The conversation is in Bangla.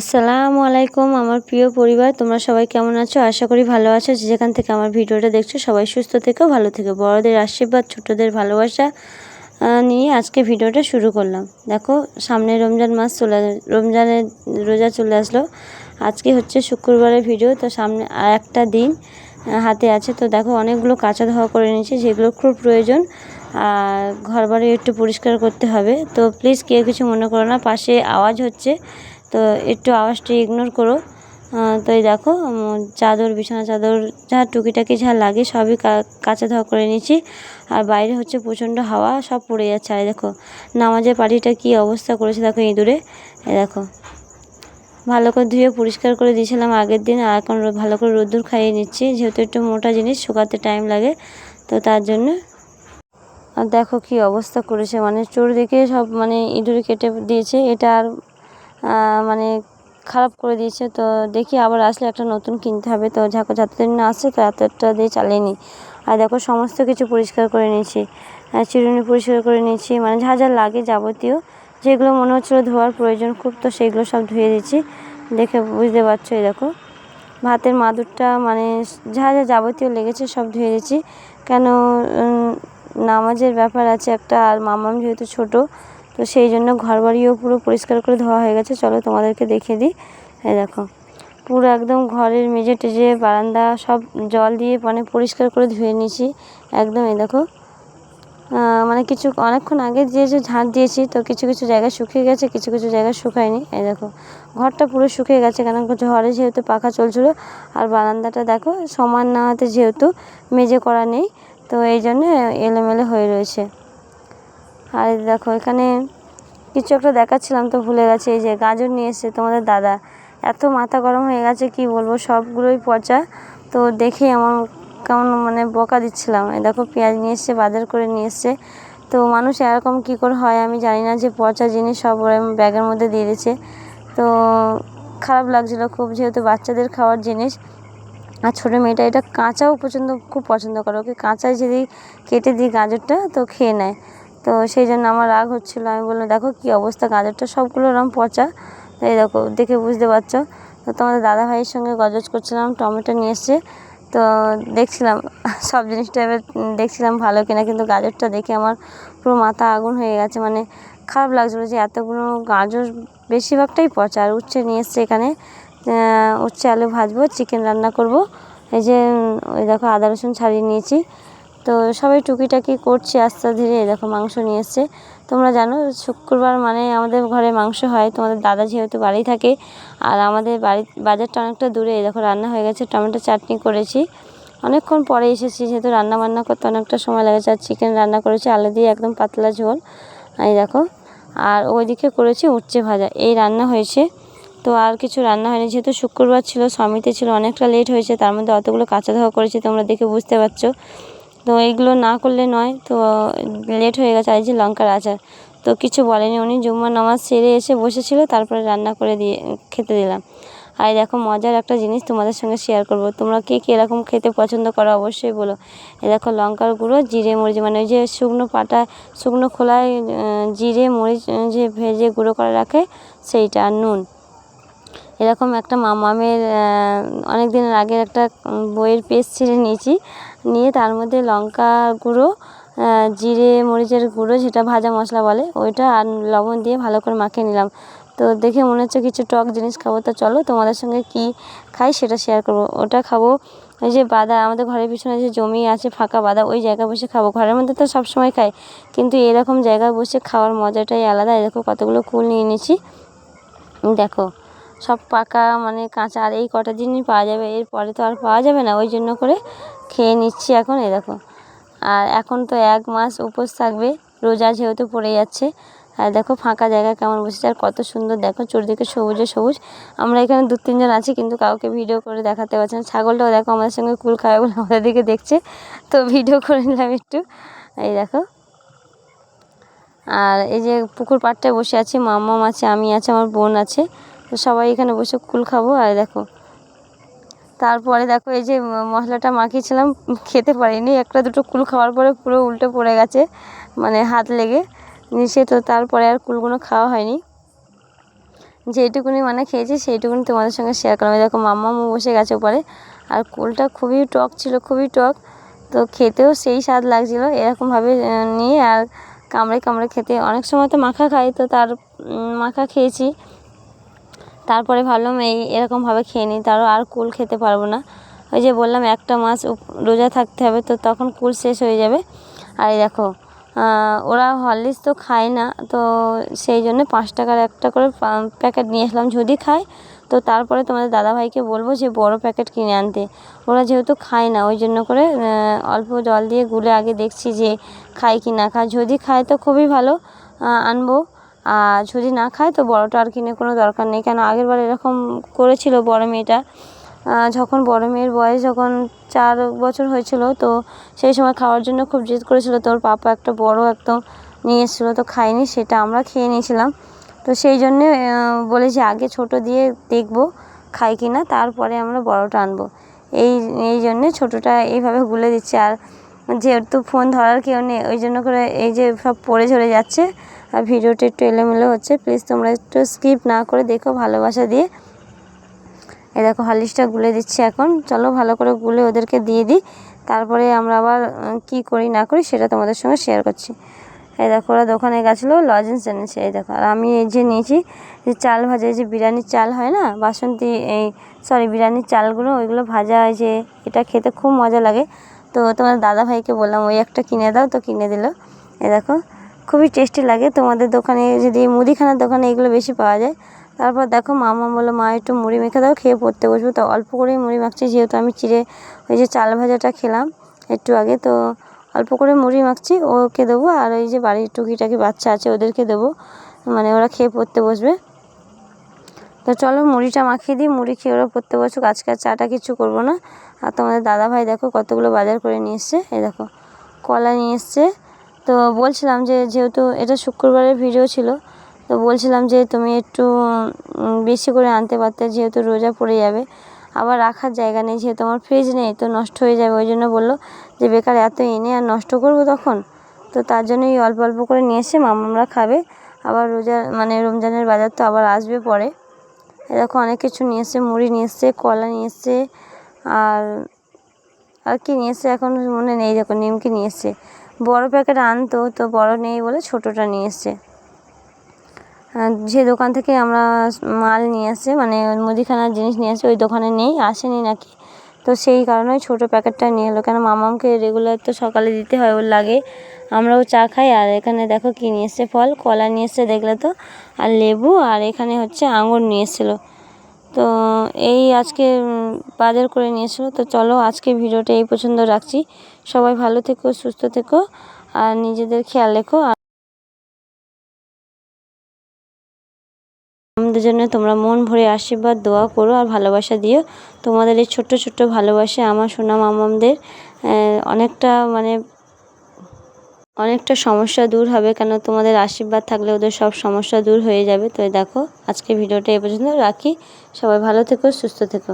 আসসালামু আলাইকুম, আমার প্রিয় পরিবার। তোমরা সবাই কেমন আছো? আশা করি ভালো আছো। যেখান থেকে আমার ভিডিওটা দেখছ, সবাই সুস্থ থেকো, ভালো থেকো। বড়দের আশীর্বাদ, ছোটদের ভালোবাসা নিয়ে আজকে ভিডিওটা শুরু করলাম। দেখো, সামনে রমজান মাস চলে রমজানের রোজা চলে আসলো। আজকে হচ্ছে শুক্রবারের ভিডিও, তো সামনে আর একটা দিন হাতে আছে। তো দেখো, অনেকগুলো কাঁচা ধোয়া করে নিয়েছি, যেগুলো খুব প্রয়োজন। আর ঘর বাড়ি একটু পরিষ্কার করতে হবে। তো প্লিজ কেউ কিছু মনে করো না, পাশে আওয়াজ হচ্ছে। তো একটু আওয়াজটা ইগনোর করো। তো এই দেখো চাদর, বিছানা চাদর, যা টুকিটাকি যা লাগে সবই কাঁচা ধোয়া করে নিয়েছি। আর বাইরে হচ্ছে প্রচণ্ড হাওয়া, সব পড়ে যাচ্ছে। আর দেখো, নামাজের পাটিটা কি অবস্থা করেছে দেখো ইঁদুরে। এই দেখো, ভালো করে ধুয়ে পরিষ্কার করে দিয়েছিলাম আগের দিন, আর এখন ভালো করে রোদ্দুর খাইয়ে নিচ্ছি। যেহেতু একটু মোটা জিনিস, শুকাতে টাইম লাগে, তো তার জন্য। আর দেখো কি অবস্থা করেছে মানে চোর দেখে সব মানে ইঁদুরে কেটে দিয়েছে। এটা আর মানে খারাপ করে দিয়েছে। তো দেখি আবার আসলে একটা নতুন কিনতে হবে। তো ঝাঁকো যতদিন না আসছে, তো এতটা দিয়ে চালিয়ে আর দেখো, সমস্ত কিছু পরিষ্কার করে নিয়েছি। চিরুনি পরিষ্কার করে নিয়েছি। মানে যা যা লাগে যাবতীয়, যেগুলো মনে হচ্ছিল ধোয়ার প্রয়োজন, খুব তো সেগুলো সব ধুয়ে দিচ্ছি দেখে বুঝতে পারছ এই দেখো। ভাতের মাদুরটা মানে যা যা যাবতীয় লেগেছে সব ধুয়ে দিচ্ছি কেন নামাজের ব্যাপার আছে একটা, আর মামাম যেহেতু ছোট তো সেই জন্য ঘর বাড়িও পুরো পরিষ্কার করে ধোয়া হয়ে গেছে। চলো তোমাদেরকে দেখিয়ে দিই। এই দেখো, পুরো একদম ঘরের মেঝে টেজে বারান্দা, সব জল দিয়ে মানে পরিষ্কার করে ধুয়ে নিয়েছি। একদম এই দেখো মানে কিছু অনেকক্ষণ আগে যে যে ঝাঁট দিয়েছি, তো কিছু কিছু জায়গায় শুকিয়ে গেছে, কিছু কিছু জায়গায় শুকায়নি। এই দেখো, ঘরটা পুরো শুকিয়ে গেছে কেন ঝড়ে যেহেতু পাখা চলছিল, আর বারান্দাটা দেখো সমান না হতে যেহেতু মেজে করা নেই, তো এই জন্য এলোমেলো হয়ে রয়েছে। আর দেখো, এখানে কিছু একটা দেখাচ্ছিলাম তো ভুলে গেছে। এই যে গাজর নিয়ে এসছে তোমাদের দাদা। এত মাথা গরম হয়ে গেছে, কি বলব? সবগুলোই পচা। তো দেখেই আমার কেমন মানে বকা দিচ্ছিলাম। এই দেখো, পেঁয়াজ নিয়ে এসছে, বাজার করে নিয়ে এসছে। তো মানুষ এরকম কী করে হয় আমি জানি না, যে পচা জিনিস সব ব্যাগের মধ্যে দিয়ে দিচ্ছে। তো খারাপ লাগছিল খুব, যেহেতু বাচ্চাদের খাওয়ার জিনিস। আর ছোটো মেয়েটা এটা কাঁচাও পছন্দ, খুব পছন্দ করে। ওকে কাঁচায় যদি কেটে দিই গাজরটা, তো খেয়ে নেয়। তো সেই জন্য আমার রাগ হচ্ছিল। আমি বললাম, দেখো কী অবস্থা, গাজরটা সবগুলো এরকম পচা। এই দেখো, দেখে বুঝতে পারছ। তো তোমাদের দাদা ভাইয়ের সঙ্গে গজজ করছিলাম, টমেটো নিয়ে এসছে। তো দেখছিলাম, সব জিনিসটা এবার দেখছিলাম ভালো কিনা, কিন্তু গাজরটা দেখে আমার পুরো মাথা আগুন হয়ে গেছে। মানে খারাপ লাগছিল যে এতগুলো গাজর বেশিরভাগটাই পচা। আর উচ্ছে নিয়ে এসছে এখানে। উচ্ছে, আলু ভাজবো চিকেন রান্না করব। এই যে ওই দেখো আদা, রসুন ছাড়িয়ে নিয়েছি। তো সবাই টুকিটাকি করছে আস্তে ধীরে। দেখো মাংস নিয়ে এসছে। তোমরা জানো, শুক্রবার মানে আমাদের ঘরে মাংস হয়। তোমাদের দাদা যেহেতু বাড়ি থাকে, আর আমাদের বাড়ি বাজারটা অনেকটা দূরে। দেখো রান্না হয়ে গেছে, টমেটো চাটনি করেছি। অনেকক্ষণ পরে এসেছি, যেহেতু রান্না বান্না করতে অনেকটা সময় লেগেছে, আর চিকেন রান্না করেছি, আলু দিয়ে একদম পাতলা ঝোল। এই দেখো, আর ওইদিকে করেছি উচ্ছে ভাজা। এই রান্না হয়েছে। তো আর কিছু রান্না হয়নি, যেহেতু শুক্রবার ছিল, সমিতি ছিল, অনেকটা লেট হয়েছে, তার মধ্যে অতগুলো কাঁচা ধোয়া করেছি, তোমরা দেখে বুঝতে পারছ। তো এইগুলো না করলে নয়, তো লেট হয়ে গেছে আর যে লঙ্কার আচার। তো কিছু বলেনি উনি, জুম্মার নামাজ সেরে এসে বসেছিল, তারপরে রান্না করে দিয়ে, খেতে দিলাম। আর দেখো, মজার একটা জিনিস তোমাদের সঙ্গে শেয়ার করব। তোমরা কে কী এরকম খেতে পছন্দ করো অবশ্যই বলো। এ দেখো, লঙ্কার গুঁড়ো, জিরে, মরিচ মানে ওই যে শুকনো পাটা, শুকনো খোলায় জিরে, মরিচ, যে ভেজে গুঁড়ো করে রাখে, সেইটা, আর নুন। এরকম একটা মামামের অনেক দিনের আগের একটা বইয়ের পেজ ছিঁড়ে নিয়েছি। নিয়ে তার মধ্যে লঙ্কা গুঁড়ো জিরে, মরিচের গুঁড়ো, যেটা ভাজা মশলা বলে, ওইটা আর লবণ দিয়ে ভালো করে মাখিয়ে নিলাম। তো দেখে মনে হচ্ছে কিছু টক জিনিস খাব। তো চলো তোমাদের সঙ্গে কি খাই সেটা শেয়ার করব। ওটা খাব ওই যে বাদা, আমাদের ঘরের পিছনে যে জমি আছে ফাঁকা বাদা, ওই জায়গায় বসে খাব। ঘরের মধ্যে তো সব সময় খাই, কিন্তু এরকম জায়গায় বসে খাওয়ার মজাটাই আলাদা। এরকম কতগুলো কুল নিয়ে নিয়েছি দেখো সব পাকা মানে কাঁচা, আর এই কটা দিনই পাওয়া যাবে। এরপরে তো আর পাওয়া যাবে না, ওই জন্য করে খেয়ে নিচ্ছি এখন দেখো। আর এখন তো এক মাস উপোস থাকবে, রোজা যেহেতু পড়ে যাচ্ছে। আর দেখো ফাঁকা জায়গা কেমন বসেছে, আর কত সুন্দর, দেখো চারিদিকে সবুজে সবুজ। আমরা এখানে দু তিনজন আছি, কিন্তু কাউকে ভিডিও করে দেখাতে পারছি না। ছাগলটাও দেখো আমাদের সঙ্গে কুল খাবে বলে আমাদের দিকে দেখছে। তো ভিডিও করে নিলাম একটু। এই দেখো। আর এই যে পুকুর পাড়টায় বসে আছি, মাম্মাম আছে, আমি আছে, আমার বোন আছে। তো সবাই এখানে বসে কুল খাব আর দেখো। তারপরে দেখো এই যে মশলাটা মাখিয়েছিলাম, খেতে পারিনি। একটা দুটো কুল খাওয়ার পরে পুরো উল্টে পড়ে গেছে মানে হাত লেগে। নিচে তো তারপরে আর কুলগুলো খাওয়া হয়নি। যেইটুকুনি মানে খেয়েছি, সেইটুকুনি তোমাদের সঙ্গে শেয়ার করলাম। দেখো মাম্মামও বসে গেছে উপরে। আর কুলটা খুবই টক ছিল, খুবই টক। তো খেতেও সেই স্বাদ লাগছিল, এরকমভাবে নিয়ে আর কামড়ে কামড়ে খেতে। অনেক সময় তো মাখা খাই, তো তার মাখা খেয়েছি। তারপরে ভাবলাম এই এরকমভাবে খেয়ে নিই, তারও আর কুল খেতে পারব না। ওই যে বললাম, একটা মাস রোজা থাকতে হবে, তো তখন কুল শেষ হয়ে যাবে। আর এই দেখো ওরা হরলিক্স তো খায় না, তো সেই জন্য পাঁচ টাকার একটা করে প্যাকেট নিয়ে আসলাম। যদি খায়, তো তারপরে তোমাদের দাদাভাইকে বলব যে, বড় প্যাকেট কিনে আনতে। ওরা যেহেতু খায় না, ওই জন্য করে অল্প জল দিয়ে গুলে আগে দেখছি যে খায় কি না খায়। যদি খায় তো খুবই ভালো আনব। আর যদি না খায়, তো বড়টা আর কিনে কোনো দরকার নেই। কেন? আগেরবার এরকম করেছিল বড় মেয়েটা। যখন বড় মেয়ের বয়স যখন চার বছর হয়েছিল, তো সেই সময় খাওয়ার জন্য খুব জেদ করেছিল। তোর পাপা একটা বড় একদম নিয়ে এসেছিল, তো খাইনি, সেটা আমরা খেয়ে নিয়েছিলাম। তো সেই জন্যে বলেছি আগে ছোট দিয়ে দেখব খাই কি না তারপরে আমরা বড়টা আনব। এই এই জন্যে ছোটোটা এইভাবে গুলে দিচ্ছে। আর যেহেতু ফোন ধরার কেউ নেই, ওই জন্য করে এই যে সব পড়ে ঝরে যাচ্ছে। আর ভিডিওটা একটু এলোমেলো হচ্ছে প্লিজ তোমরা একটু স্কিপ না করে দেখো ভালোবাসা দিয়ে। এই দেখো হরলিক্সটা গুলে দিচ্ছি এখন। চলো ভালো করে গুলে ওদেরকে দিয়ে দিই। তারপরে আমরা আবার কি করি না করি সেটা তোমাদের সঙ্গে শেয়ার করছি। এই দেখো, ওরা দোকানে গেছিল লজেন্স এনেছে, এই দেখো। আর আমি এই যে নিয়েছি, যে চাল ভাজা যে বিরিয়ানির চাল হয় না, বাসন্তী, এই সরি বিরিয়ানির চালগুলো, ওইগুলো ভাজা হয় যে এটা খেতে খুব মজা লাগে। তো তোমার দাদা ভাইকে বললাম, ওই একটা কিনে দাও তো কিনে দিল। এই দেখো খুবই টেস্টি লাগে। তোমাদের দোকানে যদি মুদিখানার দোকানে এগুলো বেশি পাওয়া যায়, তারপর দেখো মামা বলল, মা, একটু মুড়ি মেখে দাও, খেয়ে পড়তে বসবো। তো অল্প করেই মুড়ি মাখছি, যেহেতু আমি চিড়ে ওই যে চাল ভাজাটা খেলাম একটু আগে, তো অল্প করে মুড়ি মাখছি, ওকে দেবো আর ওই যে বাড়ির টুকিটাকি বাচ্চা আছে ওদেরকে দেবো মানে ওরা খেয়ে পড়তে বসবে। তো চলো মুড়িটা মাখিয়ে দিই, মুড়ি খেয়ে ওরা পড়তে বসুক, আজকে আর চাটা কিছু করব না। আর তোমাদের দাদা ভাই দেখো কতগুলো বাজার করে নিয়ে এসছে, এই দেখো, কলা নিয়ে এসছে তো বলছিলাম যে যেহেতু এটা শুক্রবারের ভিডিও ছিল, তো বলছিলাম যে তুমি একটু বেশি করে আনতে পারতে যেহেতু রোজা পড়ে যাবে। আবার রাখার জায়গা নেই যেহেতু আমার ফ্রিজ নেই, তো নষ্ট হয়ে যাবে। ওই জন্য বলল যে, বেকার এত এনে আর নষ্ট করব তখন? তো তার জন্যই অল্প অল্প করে নিয়ে এসে মামারা খাবে। আবার রোজা মানে রমজানের বাজার তো আবার আসবে পরে। এরকম অনেক কিছু নিয়ে এসছে মুড়ি নিয়ে এসছে কলা নিয়ে এসছে আর আর কি নিয়ে এসছে এখন মনে নেই, দেখো নিমকি নিয়ে এসছে বড় প্যাকেট আনতো, তো বড় নেই বলে ছোটোটা নিয়ে এসছে। যে দোকান থেকে আমরা মাল নিয়ে আসছে মানে মুদিখানার জিনিস নিয়ে আসছে, ওই দোকানে নেই, আসেনি নাকি? তো সেই কারণে ছোটো প্যাকেটটা নিয়ে এলো। কেন মামামকে রেগুলার তো সকালে দিতে হয়, ওর লাগে। আমরাও চা খাই, আর এখানে দেখো কী নিয়ে এসছে ফল, কলা নিয়ে এসছে, দেখলে তো? আর লেবু, আর এখানে হচ্ছে আঙুর নিয়ে এসেছিল। তো এই আজকে বাজার করে নিয়ে এসেছিল তো চলো আজকে ভিডিওটা এই পছন্দ রাখছি। সবাই ভালো থেকো, সুস্থ থেকো, আর নিজেদের খেয়াল রেখো। আমাদের জন্য তোমরা মন ভরে আশীর্বাদ, দোয়া করো আর ভালোবাসা দিও। তোমাদের এই ছোট্ট ছোট্ট ভালোবাসা আমার সোনা মামামদের অনেকটা মানে অনেকটা সমস্যা দূর হবে কেন তোমাদের আশীর্বাদ থাকলে ওদের সব সমস্যা দূর হয়ে যাবে। তো দেখো আজকে ভিডিওটা এ পর্যন্ত রাখি। সবাই ভালো থেকো, সুস্থ থেকো।